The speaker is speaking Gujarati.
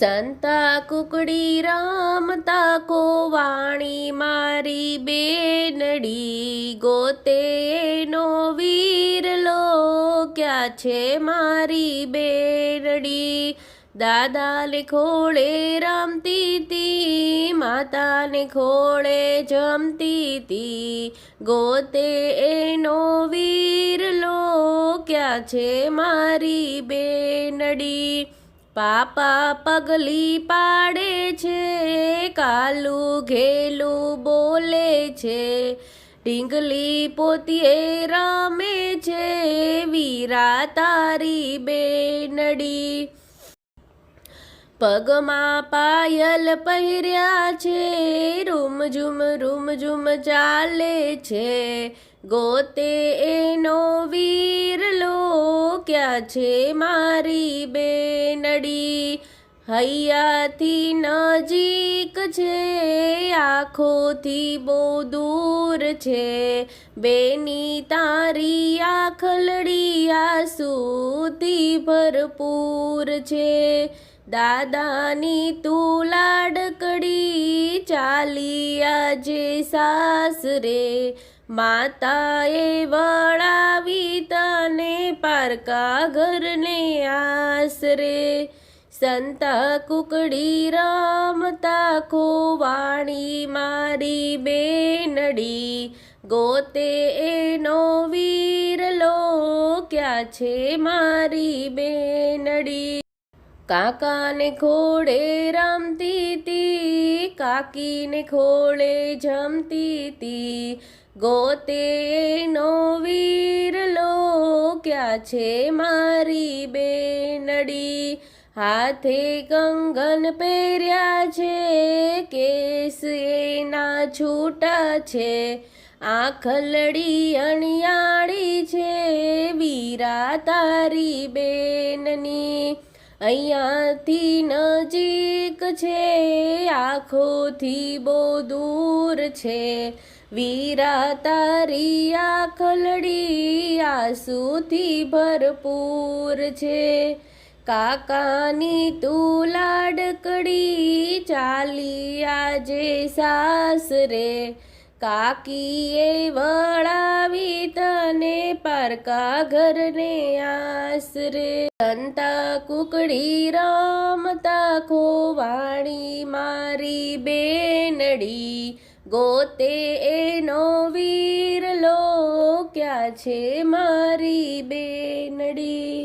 સંતા કુકડી રમતા કો વાણી મારી બેનડી ગોતે નો વીરલો ક્યાં છે મારી બેનડી. દાદાને ખોળે રમતી તી માતાને ખોળે જમતી તી. ગોતે એનો વીરલો ક્યાં છે મારી બેનડી. પાપા પગલી પાડે છે, કાલું ઘેલું બોલે છે, ઢીંગલી પોતીએ રમે છે, વીરા તારી બેનડી. પગમાં પાયલ પહેર્યા છે, રૂમ ઝુમ રૂમ ઝુમ ચાલે છે, ગોતે એનો વીરલો ક્યાં છે મારી બેનડી? હૈયાથી નજીક છે, આંખોથી બહુ દૂર છે. બેની તારી આખલડી આંસુથી ભરપૂર છે. દાદાની તું લાડકડી ચાલી આજે સાસરે. માતાએ વળાવી તને પારકા ઘરને આસરે સંતા કુકડી રમતા ખોવાણી મારી બેનડી. ગોતે એનો વીરલો ક્યાં છે મારી બેનડી? કાકાને ખોળે રમતી તી, કાકીને ખોળે જમતી તી. ગોતે નો વીરલો ક્યાં છે મારી બેનડી. હાથે કંગન પહેર્યા છે, કેસ એના છૂટા છે. આખલડી અણિયાળી છે, વીરા તારી બેનની. અહીંયાથી નજીક છે, આંખોથી બહુ દૂર છે. વીરા તારી આખલડી આંસુથી ભરપૂર છે. કાકાની તું લાડકડી, ચાલી આજે સાસરે. કાકીએ વળાવી તને પારકા ઘરને આશરે. સંતા કુકડી રમતા ખોવાણી મારી બેનડી. ગોતે એનો વીરલો ક્યાં છે મારી બેનડી?